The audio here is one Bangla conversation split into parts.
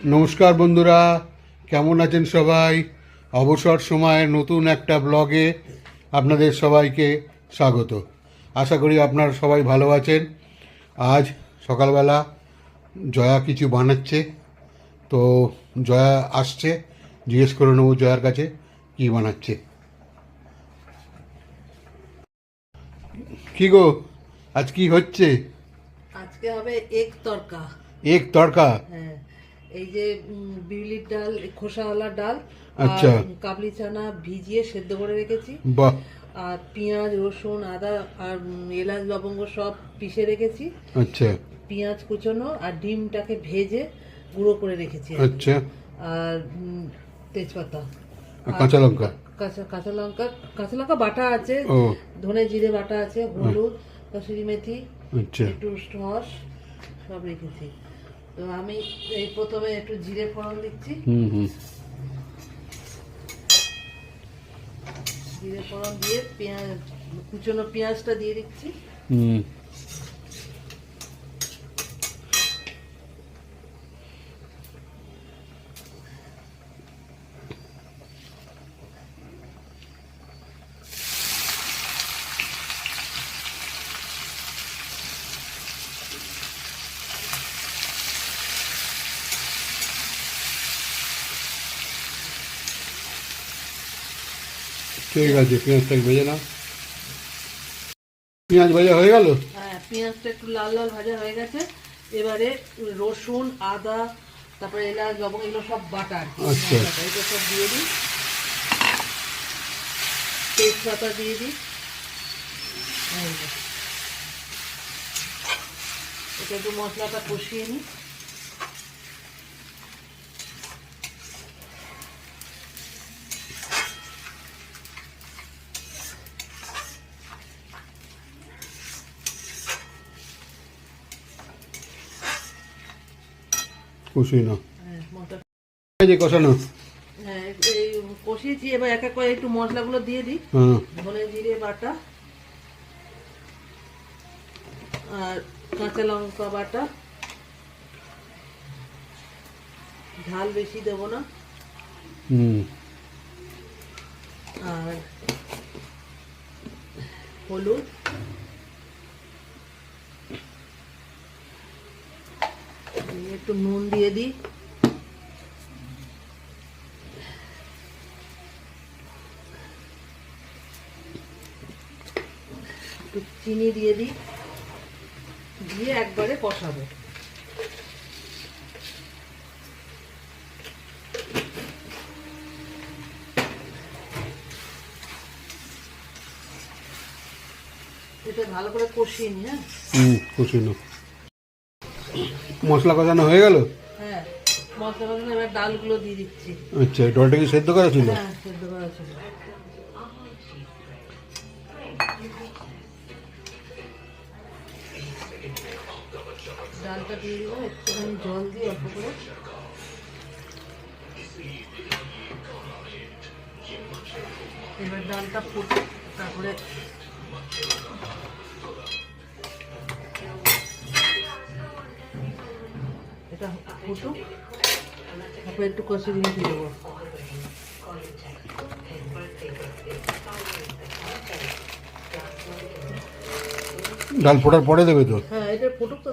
নমস্কার বন্ধুরা কেমন আছেন সবাই? অবসর সময়ে নতুন একটা ব্লগে আপনাদের সবাইকে স্বাগত। আশা করি আপনারা সবাই ভালো আছেন। আজ সকালবেলা জয়া কিছু বানাচ্ছে তো জয়া আসছে। জিজ্ঞেস করে নেব জয়ার কাছে কি বানাচ্ছে। কি গো আজ কি হচ্ছে? আজকে হবে এক তরকা। এক তড়কা হ্যাঁ। এই যে বিউলির ডাল খোসাওয়ালা ডাল আচ্ছা। আর কাবলি চানা ভিজিয়ে সেদ্ধ করে রেখেছি। বাহ। আর পেঁয়াজ রসুন আদা আর এলাচ লবঙ্গ সব পিষে রেখেছি। আচ্ছা। পেঁয়াজ কুচোনো আর ডিমটাকে ভেজে গুঁড়ো করে রেখেছি আচ্ছা। আর তেজপাতা। কাঁচা লঙ্কা? কাঁচা কাঁচা লঙ্কা কাঁচা লঙ্কা বাটা আছে ধনে জিরে বাটা আছে হলুদ কসুরি মেথি আচ্ছা। একটু সস সব রেখেছি। তো আমি এই প্রথমে একটু জিরে ফোড়ন দিচ্ছি। হুম হুম। জিরে ফোড়ন দিয়ে পেঁয়াজ কুচনো পেঁয়াজটা দিয়ে দিচ্ছি। হুম। ঠিক আছে পেঁয়াজটাকে ভেজে নাও। পেঁয়াজ ভাজা হয়ে গেল? হ্যাঁ পেঁয়াজটা একটু লাল লাল ভাজা হয়ে গেছে। এবারে রসুন আদা তারপরে এলাচ লবঙ্গ এগুলো সব বাটা আর কি, আচ্ছা। মশলাটা, সব দিয়ে দিই। তেজপাতা দিয়ে দিই। এটা একটু মশলাটা কষিয়ে নিই। কষিয়ে নাও হ্যাঁ যে কষানো। হ্যাঁ কষিয়েছি এবার এক এক করে একটু মশলাগুলো দিয়ে দিই। হ্যাঁ। ধনে জিরে বাটা আর কাঁচা লঙ্কা বাটা। ঝাল বেশি দেবো না। আর হলুদ। একটু নুন দিয়ে দিই। একটু চিনি দিয়ে দিই, দিয়ে একবারে কষাবো। এটা ভালো করে কষিয়ে নি হ্যাঁ? কষিয়ে মশলা কষানো হয়ে গেল? হ্যাঁ মশলা কষানো এবার ডালগুলো দিয়ে দিচ্ছি। আচ্ছা ডলটা কি সেদ্ধ করা ছিল? হ্যাঁ সেদ্ধ করা ছিল। ডালটা দিয়ে দিব একটুখানি জল দিয়ে অল্প করে। এবার ডালটা ফুটে তারপরে ফুটুক তারপরে একটু কষে দিয়ে দেবো ডাল ফোটার পরে দেবে তো? হ্যাঁ এটা ফুটুক তো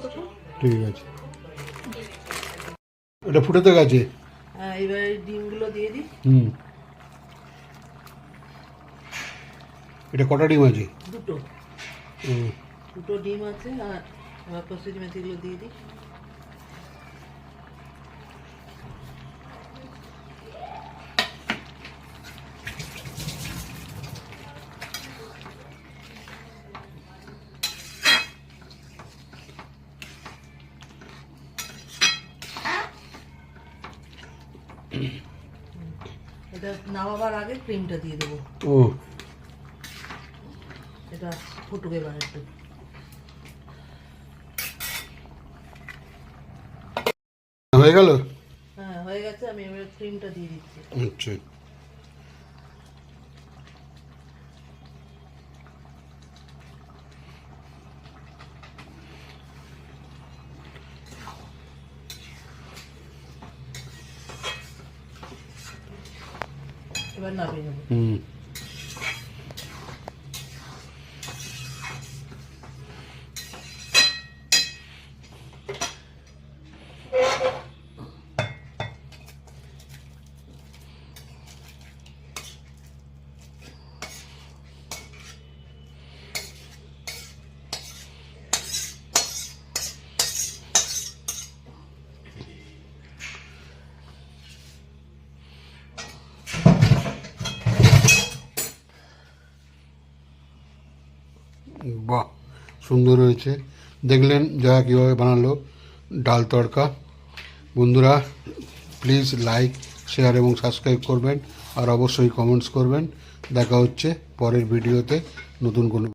ঠিক আছে। এটা ফুটে গেছে? হ্যাঁ এবার ডিমগুলো দিয়ে দিই। হুম। এটা কটা ডিম আছে? দুটো। দুটো ডিম আছে আর এবার কসুরি মেথিগুলো দিয়ে দিই এটা নামাবার আগে ক্রিমটা দিয়ে দেবো। ও এটা ফুটুক এবার একটু। হয়ে গেল? হ্যাঁ হয়ে গেছে আমি এবার ক্রিমটা দিয়ে দিচ্ছি। আচ্ছা। এবার নামিয়ে বাহ, সুন্দর হয়েছে। দেখলেন যা কীভাবে বানালো ডাল তড়কা। বন্ধুরা প্লিজ লাইক শেয়ার এবং সাবস্ক্রাইব করবেন আর অবশ্যই কমেন্টস করবেন। দেখা হচ্ছে পরের ভিডিওতে নতুন কোনো